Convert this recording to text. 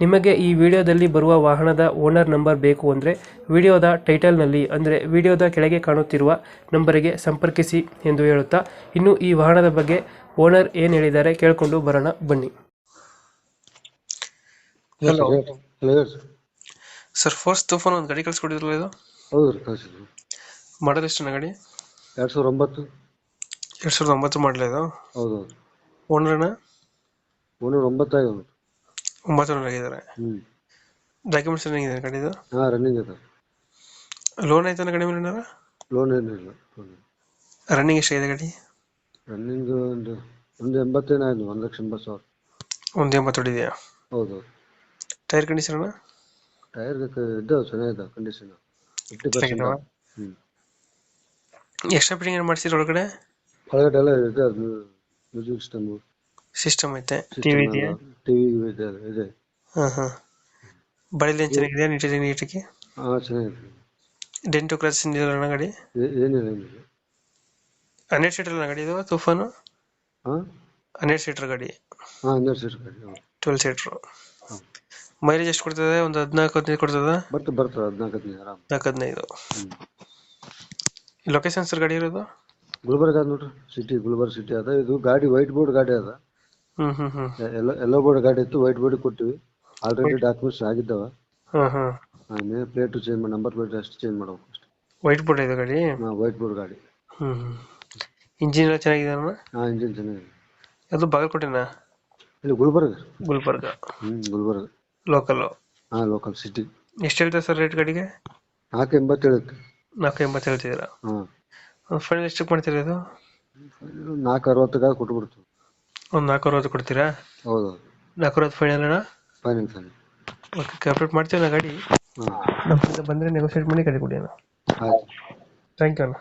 ನಿಮಗೆ ಈ ವಿಡಿಯೋದಲ್ಲಿ ಬರುವ ವಾಹನದ ಓನರ್ ನಂಬರ್ ಬೇಕು ಅಂದರೆ ವಿಡಿಯೋದ ಟೈಟಲ್ನಲ್ಲಿ ಅಂದರೆ ವಿಡಿಯೋದ ಕೆಳಗೆ ಕಾಣುತ್ತಿರುವ ನಂಬರಿಗೆ ಸಂಪರ್ಕಿಸಿ ಎಂದು ಹೇಳುತ್ತಾ ಇನ್ನು ಈ ವಾಹನದ ಬಗ್ಗೆ ಓನರ್ ಏನು ಹೇಳಿದ್ದಾರೆ ಕೇಳಿಕೊಂಡು ಬರೋಣ ಬನ್ನಿ. ಹಲೋ ಸರ್ ಫಸ್ಟ್ ತುಫಾನ್ ಒಂದು ಗಾಡಿ ಕಳಿಸ್ಕೊಡಿದ್ರಲ್ಲ ಇದು? ಹೌದು ರೀ ಕಳಿಸಿದ್ರು ಮಾಡೋದು ಎಷ್ಟು ಗಾಡಿ? ಎರಡು ಸಾವಿರದ ಒಂಬತ್ತು. ಎರಡು ಸಾವಿರದ ಒಂಬತ್ತು ಮಾಡಲ ಇದು? ಹೌದು ಹೌದು. ಓನರ್ನ ಓನರ್ ಒಂಬತ್ತಾಗಿ ಉಂಟು ಒಂಬತ್ತು ಓನರ್ ಆಗಿದ್ದಾರೆ ಡಾಕ್ಯುಮೆಂಟ್ಸ್ ಡಾಕ್ಯುಮೆಂಟ್ಸ್ ಇದೆ ಗಾಡಿದು ಹಾಂ ರನ್ನಿಂಗ್ ಇದೆ. ಲೋನ್ ಆಯ್ತಾನ ಗಾಡಿ ಮೇಲೆ ಲೋನ್ ಏನಿಲ್ಲ ರನ್ನಿಂಗ್ ಎಷ್ಟಾಗಿದೆ ಗಾಡಿ? ರನ್ನಿಂಗ್ ಒಂದು ಒಂದು ಎಂಬತ್ತೇನು ಆಯ್ತು ಒಂದು ಲಕ್ಷ ಎಂಬತ್ತು ಸಾವಿರ. ಒಂದು ಎಂಬತ್ತು ಹೊಡಿದೆಯಾ? ಹೌದು. ಟೈರ್ ಕಂಡೀಷನ್ ಟೈರ್ ಇದ್ದಾವೆ ಚೆನ್ನಾಗಿದೆ ಕಂಡೀಷನ್ ಫಿಫ್ಟಿ ಪರ್ಸೆಂಟ್? ಹ್ಞೂ ಎಕ್ಸ್ಟ್ರಾ ಫಿಟ್ಟಿಂಗ್ ಏನು ಮಾಡ್ಸಿದ್ರೆ ಒಳಗಡೆ? ಒಳಗಡೆ ಎಲ್ಲ ಇದೆ ಮ್ಯೂಸಿಕ್ ಸಿಸ್ಟಮು. ಸಿಸ್ಟಮ್ ಐತೆ. ಟಿವಿ ಇದೆಯಾ? ಟಿವಿ ಇದೆ ಇದೆ. ಹಾಂ ಹಾಂ. ಬಳಿಲಿ ಏನು ಚೆನ್ನಾಗಿದೆಯಾ ನೀಟಿದೆ ನೀಟಿಗೆ ಹಾಂ ಚೆನ್ನಾಗಿದೆ. ಡೆಂಟು ಕ್ರಾಸ್ ಅಣ್ಣ ಗಾಡಿ ಏನಿಲ್ಲ ಏನಿಲ್ಲ. ಹನ್ನೆರಡು ಸೀಟರ್ ಅಂಗಡಿ ಗಾಡಿ ಇದು ತುಫಾನು? ಹಾಂ? ಹನ್ನೆರಡು ಸೀಟರ್ ಗಾಡಿ. ಹಾಂ ಹನ್ನೆರಡು ಸೀಟರ್ ಗಾಡಿ ಟ್ವೆಲ್ ಸೀಟರ್. ಮೈಲೇಜ್ ಎಷ್ಟು ಕೊಡ್ತದೆ? ಒಂದು ಹದಿನಾಲ್ಕು ಹದಿನೈದು ಕೊಡ್ತದ? ಬರ್ತದೆ ಬರ್ತದೆ ಹದಿನಾಲ್ಕು ಹದಿನೈದು ಆರಾಮ್. ನಾಲ್ಕು ಹದಿನೈದು. ಲೊಕೇಶನ್ ಸರ್ ಗಾಡಿ ಇರೋದು? ಗುಲ್ಬರ್ಗ ಅದ ನೋಡ್ರಿ. ಸಿಟಿ ಗುಲ್ಬರ್ಗ ಸಿಟಿ ಅದ. ಇದು ಗಾಡಿ ವೈಟ್ ಬೋರ್ಡ್ ಗಾಡಿ ಅದ. ಎಲ್ಲ ಎಲ್ಲೋ ಬೋರ್ಡ್ ಗಾಡಿ ಇತ್ತು ವೈಟ್ ಬೋರ್ಡ್ ಕೊಟ್ಟಿವಿ. ಆಲ್ರೆಡಿ ಡಾಕ್ಯುಮೆಂಟ್ಸ್ ಆಗಿದ್ದಾವ. ಹಾಂ ಹಾಂ. ಆಮೇಲೆ ಪ್ಲೇಟ್ ಚೇಂಜ್ ಮಾಡಿ ನಂಬರ್ ಪ್ಲೇಟ್ ಅಷ್ಟು ಚೇಂಜ್ ಮಾಡ್ಬೇಕು ಅಷ್ಟೇ. ವೈಟ್ ಬೋರ್ಡ್ ಇದೆ ಗಾಡಿ? ಹಾಂ ವೈಟ್ ಬೋರ್ಡ್ ಗಾಡಿ. ಹ್ಞೂ ಹ್ಞೂ ಇಂಜಿನ್ ಎಲ್ಲ ಚೆನ್ನಾಗಿದೆ ಅಣ್ಣ ಹಾಂ ಇಂಜಿನ್ ಚೆನ್ನಾಗಿದೆ. ಅದು ಬಾಗಲಕೋಟೆನಾ? ಇಲ್ಲಿ ಗುಲ್ಬರ್ಗ. ಗುಲ್ಬರ್ಗ. ಹ್ಞೂ ಗುಲ್ಬರ್ಗ. ಲೋಕಲ್ ಹಾಂ ಲೋಕಲ್ ಸಿಟಿ ಎಷ್ಟು ಹೇಳ್ತಾರೆ ಸರ್ ರೇಟ್ ಗಾಡಿಗೆ? ನಾಲ್ಕು ಎಂಬತ್ತು ಹೇಳುತ್ತೆ ನಾಲ್ಕು ಎಂಬತ್ತು ಹೇಳ್ತಿದ್ದೀರಾ ಹಾಂ. ಫೈನಲ್ ಎಷ್ಟಕ್ಕೆ ಮಾಡ್ತೀರಾ ಇದು? ನಾಲ್ಕು ಅರವತ್ತಕ್ಕೆ ಕೊಟ್ಬಿಡ್ತೀವಿ. ಒಂದು ನಾಲ್ಕು ಅರವತ್ತು ಕೊಡ್ತೀರಾ? ಹೌದು. ನಾಲ್ಕು ಅರವತ್ತು ಫೈನಲ್ ಅಣ್ಣ? ಫೈನಲ್ ಫೈನಲ್ ಓಕೆ ಕಂಪ್ಲೀಟ್ ಮಾಡ್ತೀವಿ ನಾ ಗಾಡಿ? ಹಾಂ ನಮ್ಮ ಬಂದರೆ ನೆಗೋಷಿಯೇಟ್ ಮಾಡಿ ಗಾಡಿ ಕೊಡಿ ಅಣ್ಣ. ಆಯ್ತು. ಥ್ಯಾಂಕ್ ಯು ಅಣ್ಣ.